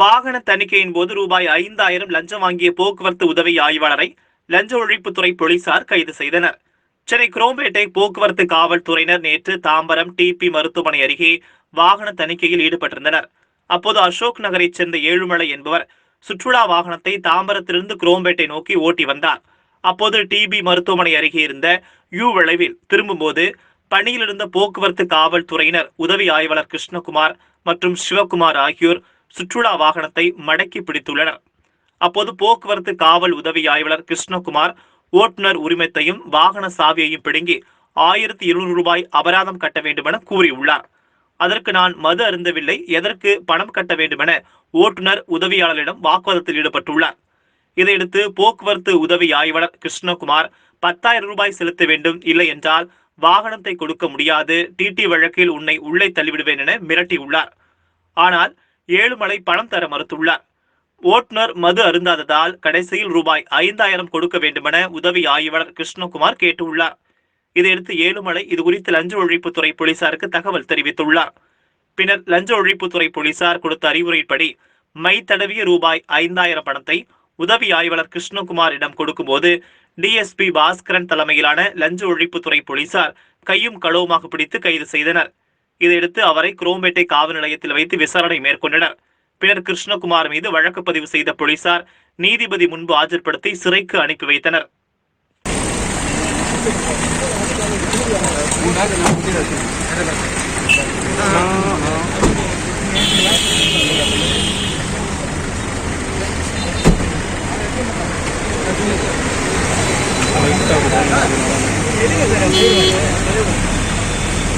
வாகன தணிக்கையின் போது ரூபாய் ஐந்தாயிரம் லஞ்சம் வாங்கிய போக்குவரத்து உதவி ஆய்வாளரை லஞ்ச ஒழிப்புத்துறை போலீசார் கைது செய்தனர். சென்னை குரோம்பேட்டை போக்குவரத்து காவல்துறையினர் நேற்று தாம்பரம் டிபி மருத்துவமனை அருகே வாகன தணிக்கையில் ஈடுபட்டிருந்தனர். அப்போது அசோக் நகரைச் சேர்ந்த ஏழுமலை என்பவர் சுற்றுலா வாகனத்தை தாம்பரத்திலிருந்து குரோம்பேட்டை நோக்கி ஓட்டி வந்தார். அப்போது டிபி மருத்துவமனை அருகே இருந்த யூ விளைவில் திரும்பும்போது பணியில் இருந்த போக்குவரத்து காவல்துறையினர் உதவி ஆய்வாளர் கிருஷ்ணகுமார் மற்றும் சிவகுமார் ஆகியோர் சுற்றுலா வாகனத்தை மடக்கி பிடித்துள்ளனர் அப்போது போக்குவரத்து காவல் உதவி ஆய்வாளர் கிருஷ்ணகுமார் ஓட்டுநர் உரிமத்தையும் வாகன சாவியையும் பிடுங்கி ஆயிரத்தி இருநூறு ரூபாய் அபராதம் கட்ட வேண்டுமென கூறியுள்ளார். அதற்கு நான் மது அருந்தவில்லை எதற்கு பணம் கட்ட வேண்டுமென ஓட்டுநர் உதவியாளரிடம் வாக்குவாதத்தில் ஈடுபட்டுள்ளார். இதையடுத்து போக்குவரத்து உதவி ஆய்வாளர் கிருஷ்ணகுமார் பத்தாயிரம் ரூபாய் செலுத்த வேண்டும் இல்லை என்றால் வாகனத்தை கொடுக்க முடியாது டிடி வழக்கில் உன்னை உள்ளே தள்ளிவிடுவேன் என மிரட்டியுள்ளார். ஆனால் ஏழுமலை பணம் தர மறுத்துள்ளார். ஓட்டுநர் மது அருந்தாததால் கடைசியில் ரூபாய் ஐந்தாயிரம் கொடுக்க வேண்டுமென உதவி ஆய்வாளர் கிருஷ்ணகுமார் கேட்டுள்ளார். இதையடுத்து ஏழுமலை இதுகுறித்து லஞ்ச ஒழிப்புத்துறை போலீசாருக்கு தகவல் தெரிவித்துள்ளார். பின்னர் லஞ்ச ஒழிப்புத்துறை போலீசார் கொடுத்த அறிவுரைப்படி மை தடவிய ரூபாய் ஐந்தாயிரம் பணத்தை உதவி ஆய்வாளர் கிருஷ்ணகுமாரிடம் கொடுக்கும்போது டிஎஸ்பி பாஸ்கரன் தலைமையிலான லஞ்ச ஒழிப்புத்துறை போலீசார் கையும் களவுமாக பிடித்து கைது செய்தனர். இதையடுத்து அவரை குரோம்பேட்டை காவல் நிலையத்தில் வைத்து விசாரணை மேற்கொண்டனர். பின்னர் கிருஷ்ணகுமார் மீது வழக்கு பதிவு செய்த போலீசார் நீதிபதி முன்பு ஆஜர்படுத்தி சிறைக்கு அனுப்பி வைத்தனர்.